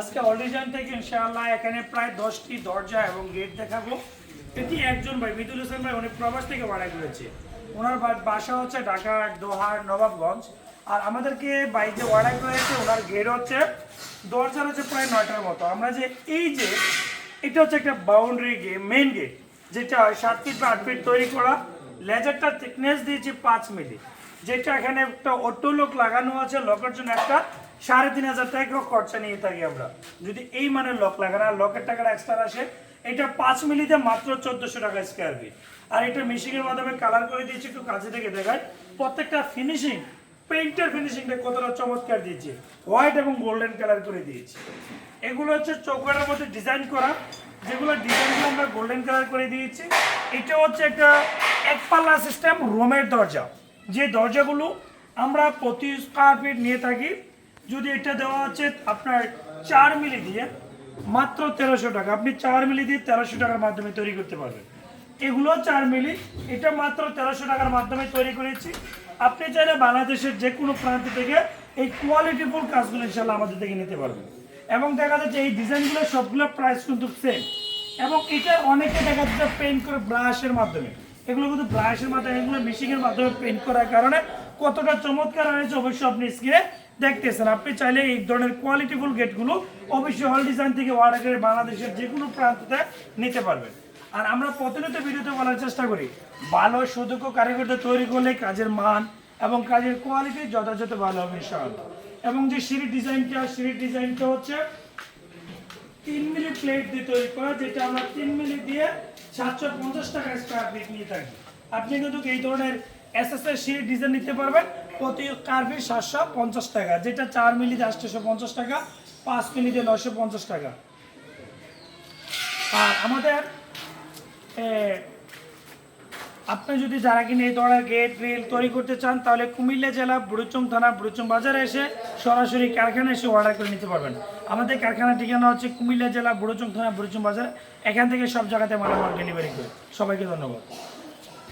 আজকে অল থেকে ইনশাআল্লাহ এখানে প্রায় দশটি দরজা এবং গেট দেখাবো। এটি একজন ভাই, মিতুল হোসেন ভাই, উনি প্রবাস থেকে ভাড়া করেছে ওনার বাসা হচ্ছে ঢাকা, দোহার, নবাবগঞ্জ। আর আমাদেরকে বাইকে ভাড়া করেছে ওনার গেট হচ্ছে, দরজা হচ্ছে প্রায় নয়টার মতো। আমরা যে এই যে, এটা হচ্ছে একটা বাউন্ডারি গেট মেইন গেট যেটা সাত ফিট বা আট ফিট তৈরি করা। লেজারটা থিকনেস দিয়েছে পাঁচ মিলি। যেটা এখানে একটা অটো লোক লাগানো আছে, লকের জন্য একটা সাড়ে তিন হাজার টাকা খরচা নিয়ে থাকি আমরা। যদি এই মানের লক লাগানো, আর লকের টাকাটা এক্সট্রা আসে, এটা পাঁচ মিলিতে মাত্র চোদ্দশো টাকা স্কোয়ার ফিট আর এটা মেশিনের মাধ্যমে কালার করে দিয়েছি, একটু কাছে থেকে দেখায় প্রত্যেকটা ফিনিশিং পেইন্টের ফিনিশিংটা কতটা চমৎকার দিয়েছে। হোয়াইট এবং গোল্ডেন কালার করে দিয়েছি। এগুলো হচ্ছে চৌকাটার মধ্যে ডিজাইন করা। যেগুলো ডিজাইনগুলো আমরা গোল্ডেন কালার করে দিয়েছি। এটা হচ্ছে একটা এক পাল্লা সিস্টেম রুমের দরজা। যে দরজাগুলো আমরা প্রতি স্কোয়ার ফিট নিয়ে থাকি, যদি এটা দেওয়া হচ্ছে আপনার চার মিলি দিয়ে, মাত্র তেরোশো টাকা। আপনি চার মিলি দিয়ে তেরোশো টাকার মাধ্যমে তৈরি করতে পারবেন। এগুলো চার মিলি, এটা মাত্র তেরোশো টাকার মাধ্যমে তৈরি করেছি। আপনি চাইলে বাংলাদেশের যে কোনো প্রান্ত থেকে এই কোয়ালিটিফুল কাজগুলো ইনশাল্লাহ আমাদের থেকে নিতে পারবেন। এবং দেখা যাচ্ছে এই ডিজাইনগুলো সবগুলো প্রাইস কিন্তু সেম এবং এটা অনেকে দেখা যাচ্ছে পেন্ট করে ব্রাশের মাধ্যমে। এগুলো কিন্তু ব্রাশের মাধ্যমে এগুলো মেশিনের মাধ্যমে পেন্ট করার কারণে কতটা চমৎকার হয়েছে অবশ্যই আপনি স্ক্রিনে দেখতেছেন। আপনি চাইলে এই ধরনের কোয়ালিটিফুল গেটগুলো অবশ্যই হল ডিজাইন থেকে করে বাংলাদেশের যে কোনো প্রান্ততে নিতে পারবেন। আর আমরা প্রতিনিয়ত ভিডিওতে বলার চেষ্টা করি, ভালো সুদক্ষ কারিগরদের তৈরি করলে কাজের মান এবং কাজের কোয়ালিটি যথাযথ ভালো হবে ইনশাআল্লাহ। এবং যে সিঁড়ির ডিজাইনটা সিঁড়ির ডিজাইনটা হচ্ছে তিন মিলি প্লেট দিয়ে তৈরি করা, যেটা আমরা তিন মিলি দিয়ে সাতশো পঞ্চাশ টাকা স্কোয়ার ফিট নিয়ে থাকি আপনি কিন্তু এই ধরনের এস এস এর সিঁড়ি ডিজাইন নিতে পারবেন। প্রতি ফিট সাতশো পঞ্চাশ টাকা, যেটা চার মিলিতে আটশোশো পঞ্চাশ টাকা, পাঁচ মিলিতে নশো পঞ্চাশ টাকা। আর আমাদের আপনি যদি যারা কিনে এই ধরনের গেট গ্রিল তৈরি করতে চান, তাহলে কুমিল্লা জেলা বুড়ুচম থানা বুড়ুচম বাজারে এসে সরাসরি কারখানা এসে অর্ডার করে নিতে পারবেন। আমাদের কারখানার ঠিকানা হচ্ছে কুমিল্লা জেলা বুড়ুচম থানা বুড়ুচম বাজার। এখান থেকে সব জায়গাতে মালামাল ডেলিভারি করে। সবাইকে ধন্যবাদ।